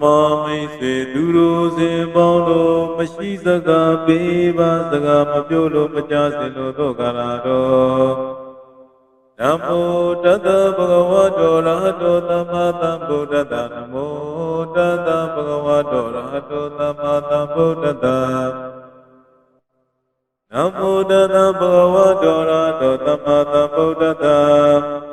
မောမိတ်ဆွေသူတို့စဉ်ပေါင်းတို့မရှိစကားပေးပါစကားမပြောလို့မကြစင်လို့သောကရာတော်နမောတတဗုဒ္ဓဝါတောရဟတောသမ္မာသမ္ဗုဒ္ဓတ္တနမောတတဗုဒ္ဓဝါတောရဟတောသမ္မာသမ္ဗုဒ္ဓတ္တနမောတတဗုဒ္ဓဝါတောရဟတောသမ္မာသမ္ဗုဒ္ဓတ္တ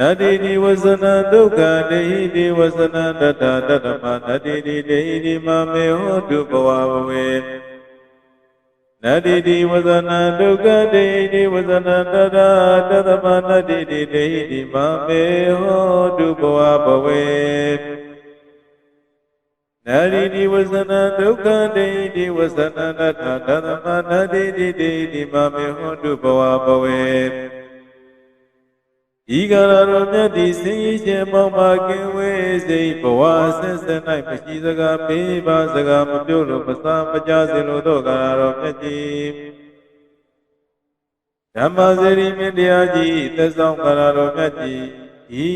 နတ္တိဒီဝဇနဒုက္ခတေဟိဒီဝဇနတတ္တတတ္တမနတ္တိဒီတေဟိဒီမမေဟောတုဘဝဘဝေနတ္တိဒီဝဇနဒုက္ခတေဟိဒီဝဇနတတ္တတတ္တမနတ္တိဒီတေဟိဒီမမေဟောတုဘဝဘဝေနတ္တိဒီဝဇနဒုက္ခတေဟိဒီဝဇနတတ္တတတ္တမနတ္တိဒီတေဟိဒီမမေဟောတုဘဝဘဝေ ဤကရတော်မြတ်သည်စင်ကြီးခြင်းမောင်ပါကင်းဝေးစိတ်ဘဝဆက်ဆက်၌မရှိစကားပေးပါစကားမပြောလို့မစားမကြစေလိုသောကရတော်မြတ်ကြီးဓမ္မစရိမင်းတရားကြီးသက်ဆောင်ကရတော်မြတ်ကြီးဤ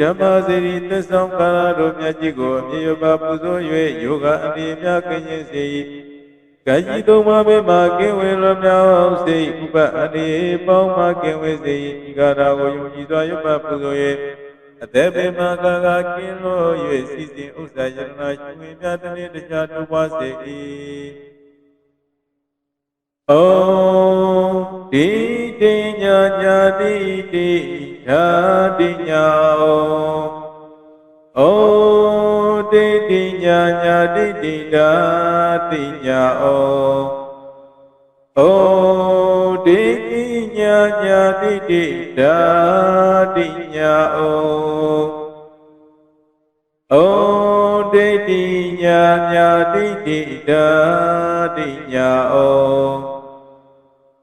ဓမ္မစရိသက်ဆောင်ကရတော်မြတ်ကြီးကိုအမြဲပါပူဇော်၍ယောဂအနေများကင်းခြင်းစေ၏ ကံကြီးသုံးပါးပေမှာကင်းဝေလွန်မြောက်စေဥပအနေပေါင်းမှကင်းဝေစေဤကာရာကိုယုံကြည်စွာရွတ်ပတ်ပူဇော်၍အသက်ပေမှာကာကကင်းလို့၍စီစဉ်ဥစ္စာယရနာရှင်ဝင်များတနေ့တခြားတိုးပွားစေ၏ဩဒီတိညာညာတိတိဓာတိညာဩဩ တိတိညာညာတိတိတာတိညာဩဩတိတိညာညာတိတိတာတိညာဩဩတိတိညာညာတိတိတာတိညာဩ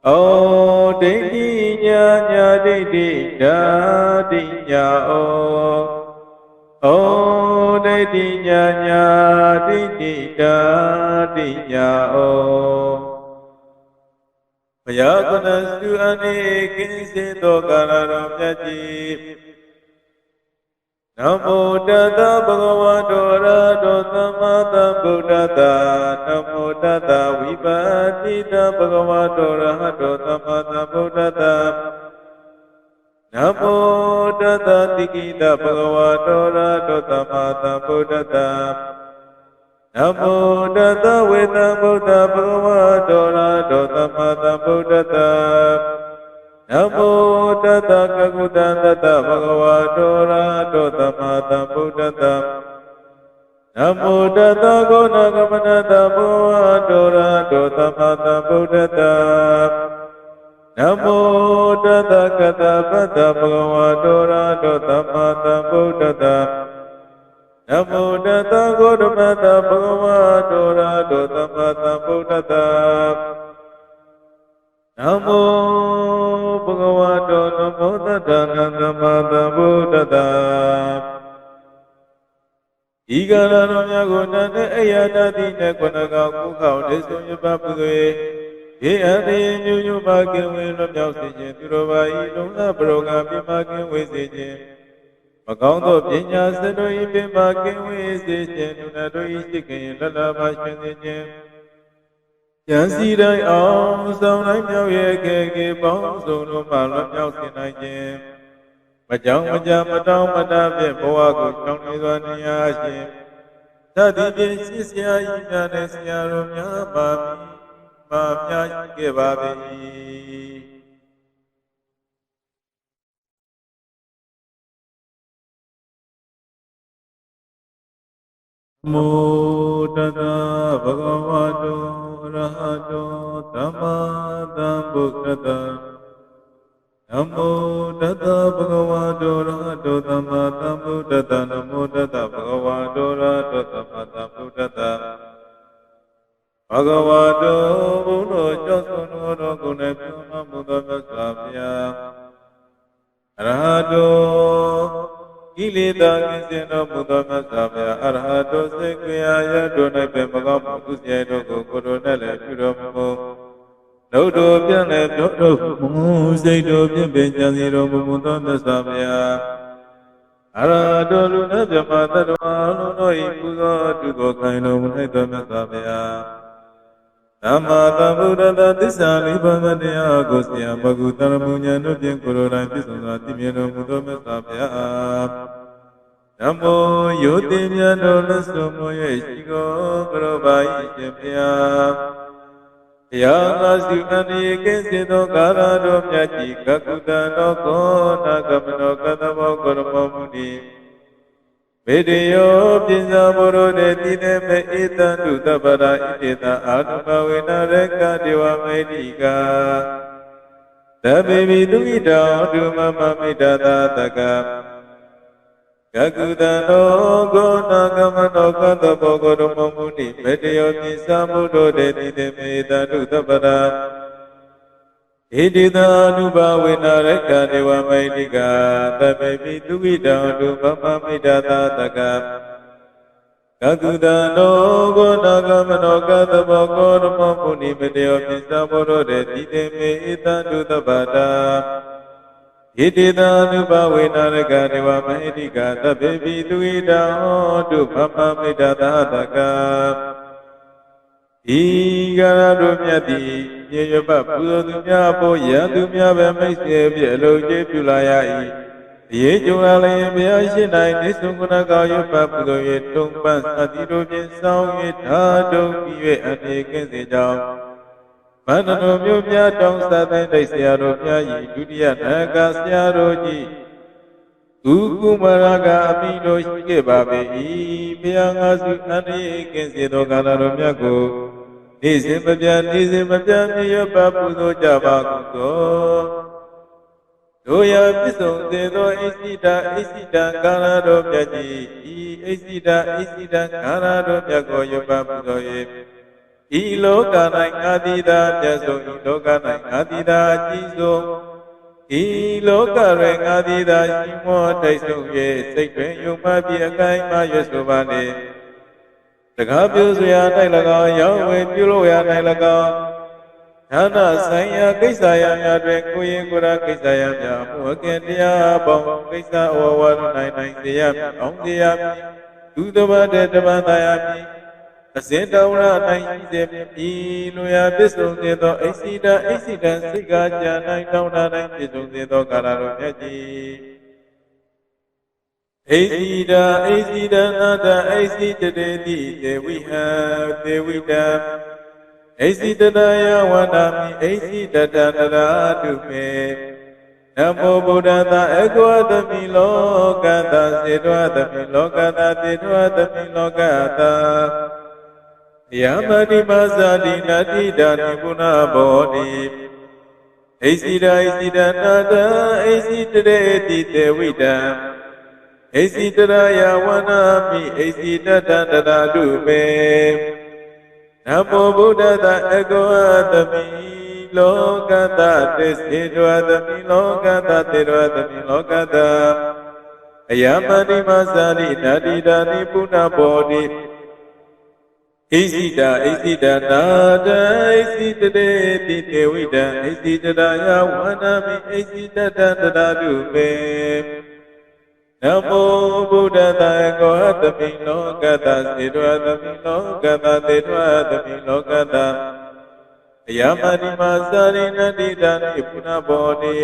ဩတိတိညာညာတိတိတာတိညာဩဩ ဒိဋ္ဌိညာညာတိတိတာတိညာဩဘုရားကနစုအနေကင်းစေသောကာလတော်မြတ်ကြီးနမောတတဗုဒ္ဓဝါတောရတောသမ္မာသမ္ဗုဒ္ဓတ္တနမောတတဝိပါတိတဗုဒ္ဓဝါတောရဟတောသမ္မာသမ္ဗုဒ္ဓတ္တ နမောတတတိကိတဘဂဝါတောရတောသမ္မာသမ္ဗုဒ္ဓတ္တနမောတတဝေတံဗုဒ္ဓဘဂဝါတောရတောသမ္မာသမ္ဗုဒ္ဓတ္တနမောတတကကုတံတတဘဂဝါတောရတောသမ္မာသမ္ဗုဒ္ဓတ္တနမောတတကောဏကမနတဘောဝါတောရတောသမ္မာသမ္ဗုဒ္ဓတ္တ နမောတတကတပတ္တဘဂဝါတောရာတောသမ္မာသမ္ဗုဒ္ဓတ္တနမောတတဂေါတမတဘဂဝါတောရာတောသမ္မာသမ္ဗုဒ္ဓတ္တနမောဘဂဝါတောနမောတတ္တနသမ္မာသမ္ဗုဒ္ဓတ္တဤကရတော်များကိုနန္တဲ့အယတတိနဲ့ခုနကကုခေါတေဆုံးရပပုဇေေ အတေညုညုပါကင်ဝေလွတ်မြောက်စေခြင်းသူတော်ဘာဤလုံးသပရောကပြမကင်ဝေစေခြင်းမကောင်းသောပညာစတို့ဤပြမကင်ဝေစေခြင်းသူနာတို့ဤစိတ်ကင်လလပါရှင်စေခြင်းဉာဏ်စီတိုင်းအောင်ဆောင်တိုင်းမြောက်ရဲ့ခေခေပေါင်းစုံတို့မှလွတ်မြောက်စေနိုင်ခြင်းမကြောင်မကြမတောင်းမတဖြင့်ဘဝကိုကြောင်းနေစွာနေရခြင်းသတိဖြင့်ရှိစရာဤများနဲ့ဆရာတော်များပါမည် ပါမြတ်ခဲ့ပါသည်မောတတဗဂဝတောရဟတောသမ္မာ ဘဂဝတောဘုန်းတော်ကျောက်ဆုံးတော်တော်ကိုယ်နဲ့ပြုမမှုသောမြတ်စွာဘုရားအရဟတောကိလေသာကင်းစင်တော်မူသောမြတ်စွာဘုရားအရဟတောစေကွေအာရတို့၌ပင်မကောင်းမှုကုသရေတို့ကိုကိုယ်တော်နဲ့လည်းပြုတော်မူနှုတ်တော်ပြန်လည်းပြောတော်မူစိတ်တော်ဖြင့်ပင်ကြံစီတော်မူသောမြတ်စွာဘုရားအရဟတောလူနာမြမတတ္တဝါလုံးတို့ဤပူဇော်တုကိုခိုင်တော်မူ၌တော်မြတ်စွာဘုရား သမ္မာသမ္ဗုဒ္ဓတသစ္စာလေးပါးသောတရားကိုဆရာဘဂုတရမုညာတို့ဖြင့်ကိုယ်တော်တိုင်ပြည့်စုံစွာသိမြင်တော်မူသောမြတ်စွာဘုရားနမောယောတိမြတ်တော်လက်စုံမွေရှိကိုကရောပါ၏ရှင်ဘုရားဘုရားငါစုအန္တရာယ်ကင်းစေသောကာလတော်မြတ်ကြီးကကုတံတော်ကောနာကမနောကတမောကရမောမုနိ မေတ္တယောပိဇာမောရောတေတိနေမေဧတံတုတပ္ပရာဣတေတအာတုမဝေနရကဒေဝမေတိကာသဗ္ဗေမိတုဣတောဒုမမမိတ္တသာတကကကုတံသောကောနာကမနောကတဘောကရမောမုနိမေတ္တယောပိဇာမောရောတေတိနေမေဧတံတုတပ္ပရာ ဣတိသာနုဘဝေနရကဒေဝမိတိကာသဗ္ဗေပိသူဝိတံဒုမမမိတ္တသာတကကကုတံနောကောနာကမနောကသဘောကောရမောမုနိမတေယောပိသဘောရောတေတိတေမေဣတံတုတပ္ပတာဣတိသာနုဘဝေနရကဒေဝမိတိကာသဗ္ဗေပိသူဝိတံဒုမမမိတ္တသာတကဤကာရတို့မြတ်သ ည်မြေရပတ်ပူဇော်သူများအဖို့ရန်သူများပဲမိတ်ဆွေဖြစ်အလုံးကျေးပြုလာရ၏အရေးကြုံလာလျင်ဘုရားရှိ၌နေဆုံးကုဏကောရပတ်ပူဇော်၍တုံပန်းသတိတို့ဖြင့်စောင်း၍ဓာတုံပြီး၍အနေကင်းစေကြောင်းမန္တတော်မြို့များတောင်းစတဲ့တိုက်ဆရာတော်များ၏ဒုတိယနာဂဆရာတော်ကြီးသူကုမရကအမိတို့ရှိခဲ့ပါပေ၏ဘုရားငါစုအန္တရာယ်ကင်းစေသောကာလတော်မြတ်ကို နေ့စဉ်မပြတ်နေ့စဉ်မပြတ်မြေရပပူဇော်ကြပါကုန်သောတို့ရပြည့်စုံစေသောအိစိတာအိစိတာကာလတော်မြတ်ကြီးဤအိစိတာအိစိတာကာလတော်မြတ်ကိုရပပူဇော်၍ဤလောက၌ငါတိတာမြတ်ဆုံးဤလောက၌ငါတိတာအကြီးဆုံးဤလောကတွင်ငါတိတာရှိမောတိုက်ဆုံး၍စိတ်တွင်ယုံမှပြီးအကိုင်းမှရွတ်ဆိုပါနေ တကားပြုစရာ၌၎င်းရောင်းဝယ်ပြုလို့ရ၌၎င်းဌာနဆိုင်ရာကိစ္စရာများတွင်ကိုရင်ကိုယ်ရာကိစ္စရာများအမှုအကင်တရားပေါင်းကိစ္စအဝဝရနိုင်နိုင်စေရမည်အောင်စေရမည်သူတပတ်တဲ့တပတ်သာရမည်အစဉ်တော်ရနိုင်စေမည်ဤလိုရာပစ္စုံစေသောအိစိတအိစိတစိတ်ကားကြာနိုင်တောင်းတနိုင်ပစ္စုံစေသောကာလတော်မြတ်ကြီး အိစီဒာအိစီဒနာတအိစီတတေတိတေဝိဟတေဝိတံအိစီတတယဝန္တာမိအိစီတတတရာတုမေနမောဗုဒ္ဓသာအကောသမိလောကတာစေတောသမိလောကတာတေတောသမိလောကတာယမတိမဇာတိနတိဒါနိပုဏ္ဏဘောတိအိစီဒာအိစီဒနာတအိစီတရေတိတေဝိတံ အိစီတရာယဝနာမိအိစီတတတရာတုမေနမောဗုဒ္ဓတအကောအတမိလောကတတေစေတောသမိလောကတတေတောသမိလောကတအယမတိမသာရိနာတိတာနိပုဏ္ဏဘောတိဣစိတာဣစိတနာတဣစိတတေတိတေဝိတံဣစိတရာယဝနာမိဣစိတတတရာတုမေ နမောဗုဒ္ဓတံကောသမိလောကတသေတဝသမိလောကတသေတဝသမိလောကတအယမတိမသာရိဏတိတံပုဏ္ဏဘောတိ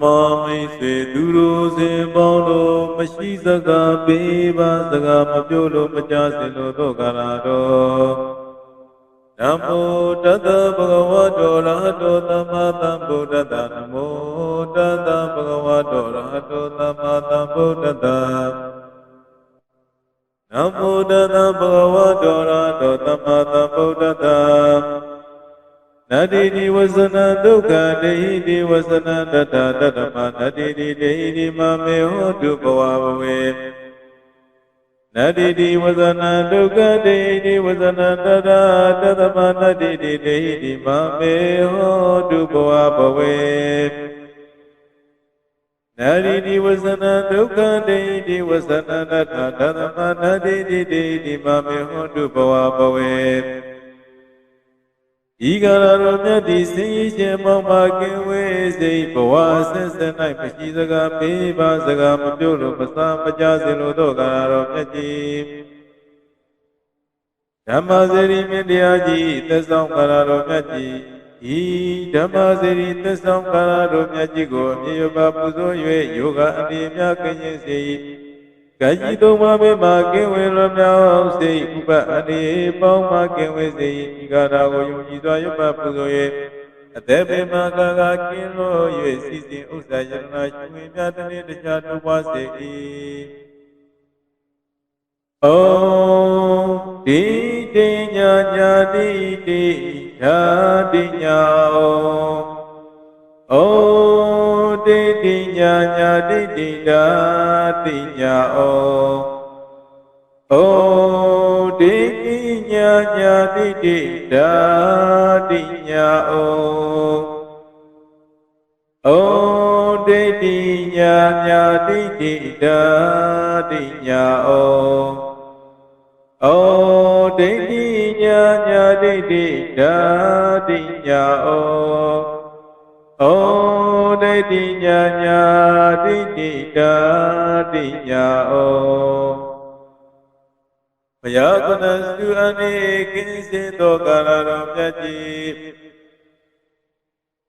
မောမိတ်ဆွေသူတို့စင်ပေါင်းတို့မရှိစကားပေးပါစကားမပြောလို့မကြားစင်လို့သောကာရတော် နမောတတဗုဒ္ဓဝါတောရဟတောသမ္မာသမ္ဗုဒ္ဓတနမောတတဗုဒ္ဓဝါတောရဟတောသမ္မာသမ္ဗုဒ္ဓတနမောတတဗုဒ္ဓဝါတောရဟတောသမ္မာသမ္ဗုဒ္ဓတနတိတိဝဇနဒုက္ခတေဟိတိဝဇနတတတတမနတိတိတေဟိတိမမေဟောတုဘဝဘဝေ နတိတိဝဇနဒုက္ခတေတိဝဇနတရာတသမနတိတိတေတိမမေဟောတုဘဝဘဝေနတိတိဝဇနဒုက္ခတေတိဝဇနတရာတသမနတိတိတေတိမမေဟောတုဘဝဘဝေ ဤကာလတော်မြတ်သည်စင်ကြီးခြင်းမောင်ပါကင်ဝေးစေဘဝအဆက်ဆက်၌မရှိစကားပေးပါစကားမပြုလို့မစားမကြစေလိုသောကာလတော်မြတ်ကြီးဓမ္မစေရီမြတ်တရားကြီးသက်ဆောင်ကာလတော်မြတ်ကြီးဤဓမ္မစေရီသက်ဆောင်ကာလတော်မြတ်ကြီးကိုအမြဲပါပူဇော်၍ယောဂအတိမြကင်းခြင်းစေ၏ ကကြီးသုံးပါးပေမှာကင်းဝေလွန်မြောက်စေဥပအနေပေါင်းမှကင်းဝေစေဤကာတာကိုယုံကြည်စွာရွတ်ပတ်ပူဇော်၍အသက်ပေမှာကာကကင်းလို့၍စီစဉ်ဥစ္စာယတနာရှင်ဝင်မြတ်တနေ့တခြားတို့ပါစေ၏ဩဒီတိညာညာတိတိဓာတိညာဩဩ တိတိညာညာတိတိဓာတိညာဩဩတိတိညာညာတိတိဓာတိညာဩဩတိတိညာညာတိတိဓာတိညာဩဩဒိဋ္ဌိညာညာဒိဋ္ဌိဓာတိညာဩဩ ဒိဋ္ဌိညာညာဒိဋ္ဌိဓာတိညာဩဘုရားကနစုအနေကင်းစေသောကာလတော်မြတ်ကြီး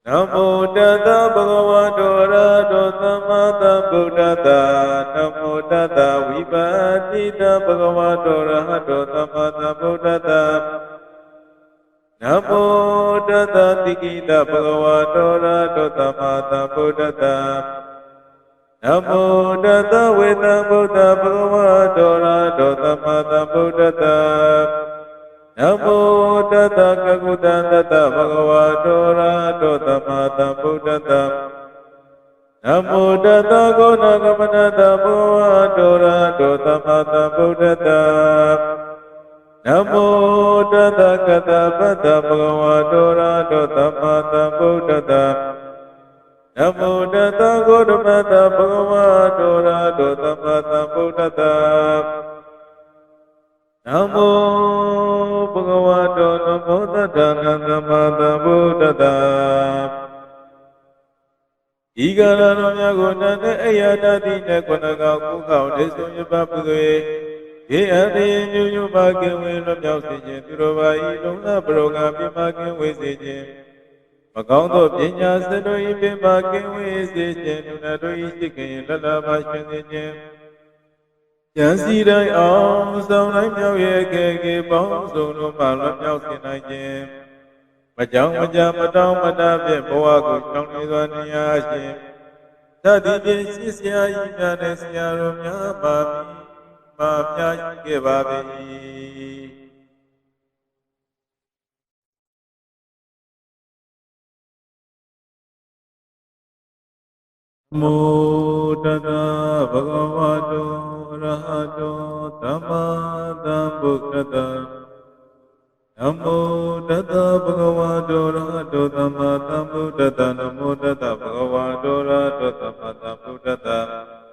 နမောတတဗုဒ္ဓဝါဒောရတောသမ္မာသမ္ဗုဒ္ဓတ္တနမောတတဝိပါတိတဗုဒ္ဓဝါဒောရဟတောသမ္မာသမ္ဗုဒ္ဓတ္တ နမောတတတိကိတဗုဒ္ဓဝါဒောရတောသမ္မာသမ္ဗုဒ္ဓတ္တနမောတတဝေတံဗုဒ္ဓဗုဒ္ဓဝါဒောရတောသမ္မာသမ္ဗုဒ္ဓတ္တနမောတတကကုတံတတဗဂဝါတောရာတောသမ္မာသမ္ဗုဒ္ဓတ္တနမောတတကောဏကမနတဘောဝါတောရာတောသမ္မာသမ္ဗုဒ္ဓတ္တ နမောတတကတပတ္တဗဂဝါတောရာတောသမ္မာသမ္ဗုဒ္ဓတ္တနမောတတကောဓမတဘဂဝါတောရာတောသမ္မာသမ္ဗုဒ္ဓတ္တနမောဘဂဝတောနမောတတ္တနာသမ္မာသမ္ဗုဒ္ဓတ္တဤကရတော်များကိုတန်တဲ့အယတတိနဲ့ခုနကကုခေါဒေဆုံးရပပုသွေေ အတေညုညုပါကင်ဝေလွတ်မြောက်စေခြင်းသူတော်ဘာဤလုံးသပရောကပြမကင်ဝေစေခြင်းမကောင်းသောပညာစတို့ဤပြမကင်ဝေစေခြင်းသူနာတို့ဤစိတ်ခင်လလပါရှင်စေခြင်းဉာဏ်စီတိုင်းအောင်ဆောင်တိုင်းမြောက်ရဲ့ကေကေပေါင်းစုံတို့မှလွတ်မြောက်စေနိုင်ခြင်းမကြောင်မကြမတောင်းမတဖြင့်ဘဝကိုကြောင်းနေသောနေရာရှင်သတိဖြင့်ရှိစရာဤများနဲ့ဆရာတော်များပါမည် မာမြတ်ခဲ့ပါ၏မောတတဗဂဝတောရဟတောသမ္မာသမ္ဗုဒ္ဓတ္တနမောတတဗဂဝတောရဟတောသမ္မာသမ္ဗုဒ္ဓတ္တနမောတတဗဂဝတောရဟတောသမ္မာသမ္ဗုဒ္ဓတ္တ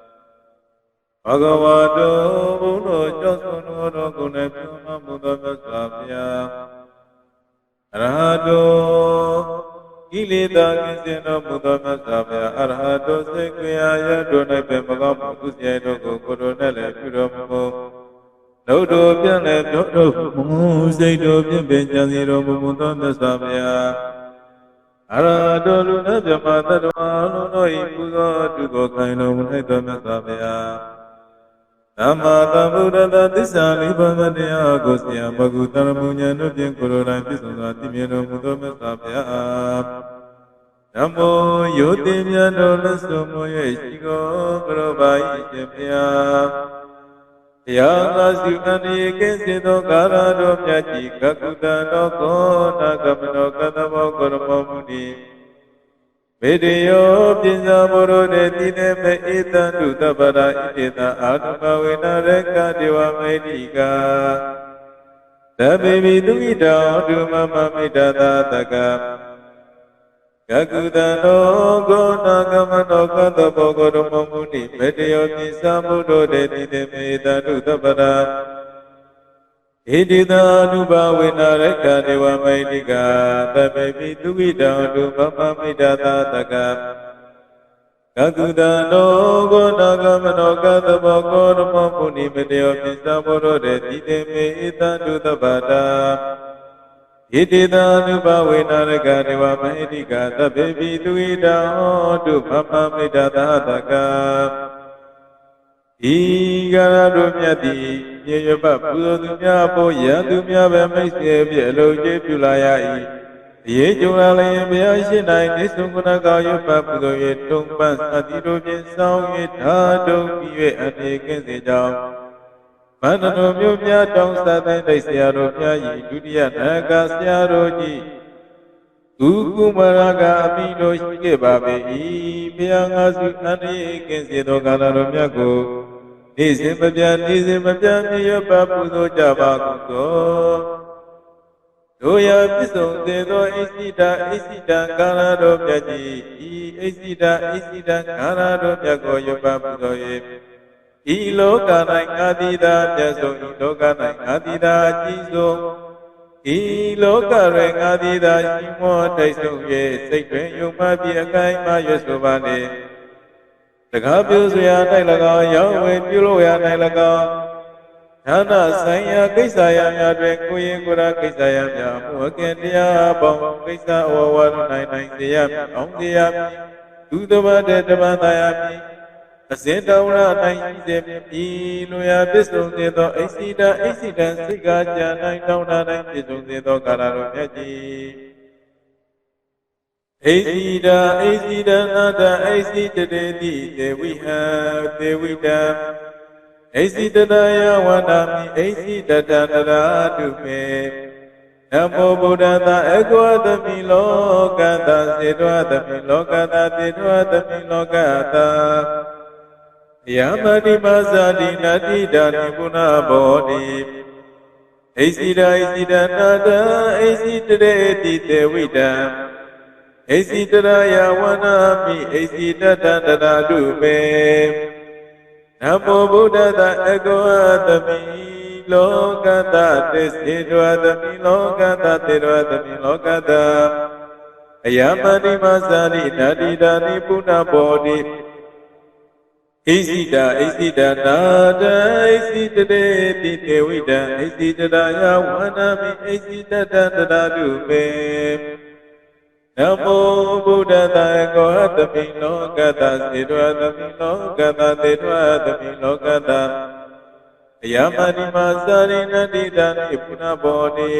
ဘဂဝတောဘုလိုကျောဆုံးတော်ကိုလည်းပြုမမှုသောမြတ်စွာဘုရားအရဟတောကိလေသာကင်းစင်တော်မူသောမြတ်စွာဘုရားအရဟတောစေကွေအာရတို့၌ပဲမကောင်းမှုကုသိုလ်တို့ကိုကိုယ်တော်နဲ့လည်းပြုတော်မူနှုတ်တော်ပြန်လည်းပြောတော်မူစိတ်တော်ပြင့်ပင်ကြံစီတော်မူသောမြတ်စွာဘုရားအရဟတောလူနဲ့မြမတ္တဝါလုံးတို့ဤပူဇော်တုကိုခိုင်တော်မူ၌သောမြတ်စွာဘုရား သမ္မာသမ္ဗုဒ္ဓတ္တသစ္စာလေးပါးသောတရားကိုဆရာဘဂုတရမုညာတို့ဖြင့်ကိုယ်တော်တိုင်ပြည့်စုံစွာသိမြင်တော်မူသောမြတ်စွာဘုရားနမောယောတိမြတ်တော်လက်စုံမွေရှိကိုကရောပါ၏ရှင်ဘုရားတရားသာစုအနေကင်းစေသောကာရတော်မြတ်ကြီးကကုတံတော်ကောနာကမနောကတမောကရမောမုနိ မေတ္တယောပညာဘုရောတေတိနေမေဧတံတုတပ္ပရာဣတေတအာတမဝေနရကဒေဝမေတိကာသဗ္ဗေမိတုဣတောတုမမမိတ္တသာတကကကုတံသောကောနာကမနောကတဘောဂရမမုနိမေတ္တယောပိသံဘုဒ္ဓတေတိနေမေဧတံတုတပ္ပရာဧ ဣတိသာနုဘဝေနာရကဒေဝမိတိကသဗ္ဗေပိသူဝိတံဒုမမမိတ္တသာတကကကုတနောကောနာဂမနောကသဘောကောရမောပုဏိမတေယောပိသဘောရောတေတိတေမေဣတံဒုသဗ္ဗတာဣတိသာနုဘဝေနာရကဒေဝမိတိကသဗ္ဗေပိသူဝိတံဒုမမမိတ္တသာတက ဤကာရတို့မြတ်သည်မြေရပပူဇော်သူများအဖို့ရန်သူများပဲမိတ်ဆွေဖြင့်အလုံးကျေးပြုလာရ၏အရေးကြုံလာလျင်ဘုရားရှိ၌နေဆုံးကုဏကောရပပူဇော်၍တုံပန်းသတိတို့ဖြင့်စောင်း၍ဓာတုံပြီး၍အနေကင်းစေကြောင်းမန္တတော်မြို့များတောင်းစားတဲ့တိုက်ဆရာတော်ဖျားကြီးဒုတိယနာဂဆရာတော်ကြီးသူကုမရကအမိတို့ရှိခဲ့ပါပေ၏ဘုရားငါစုအနေကင်းစေသောကာလတော်မြတ်ကို နေ့စဉ်မပြတ်နေ့စဉ်မပြတ်မြေရပပူဇော်ကြပါကုန်သောတို့ရပြစ္ဆုံသေးသောအိစိတာအိစိတံကာလတော်မြတ်ကြီးဤအိစိတာအိစိတံကာလတော်မြတ်ကိုရပပူဇော်၍ဤလောက၌ငါတိတာမြတ်ဆုံးဤလောက၌ငါတိတာအကြီးဆုံးဤလောကတွင်ငါတိတာရှိမောတိုက်ဆုံး၍စိတ်တွင်ယုံမှပြီးအကိုင်းမှရွတ်ဆိုပါနေ တကားပြုစရာ၌၎င်းရောက်ဝင်ပြုလို့ရ၌၎င်းဌာနဆိုင်ရာကိစ္စရာများတွင်ကိုယ်ရင်ကိုယ်ရာကိစ္စရာများမှုအကင်တရားပေါင်းကိစ္စအဝဝရနိုင်နိုင်စေရမည်အောင်စေရမည်သူတပတ်တဲ့တပတ်သာရမည်အစဉ်တော်ရနိုင်စေမည်ဤလိုရာပစ္စုံစေသောအိစိတအိစိတံစိတ်ကားကြာနိုင်တောင်းတာနိုင်ပစ္စုံစေသောကာလတော်မြတ်ကြီး အိစီဒာအိစီဒနာတအိစီတတေတိတေဝိဟံတေဝိတံအိစီတတယဝန္တာမိအိစီတတတရာတုမေနမောဗုဒ္ဓသာအကောသမိလောကတာစေတောသမိလောကတာတေတောသမိလောကတာယမတိမဇာတိနတိဒါနိပုဏ္ဏဘောတိအိစီဒာအိစီဒနာတအိစီတရေတိတေဝိတံ ဣစီတရာယဝနာမိဣစီတတတရာတုမေနမောဗုဒ္ဓတအကောသမိလောကတသစ္စေတဝသမိလောကတသေတဝသမိလောကတအယမတိမသာရိနာတိတာနိပုဏ္ဏဘောတိဣစီတာဣစီတနာတဣစီတတေတိတေဝိတံဣစီတရာယဝနာမိဣစီတတတရာတုမေ နမောဗုဒ္ဓတံကောသမိလောကတသေတဝသမိလောကတသေတဝသမိလောကတအယမတိမသာရိဏတိတံနိပုဏ္ဏဘောတိ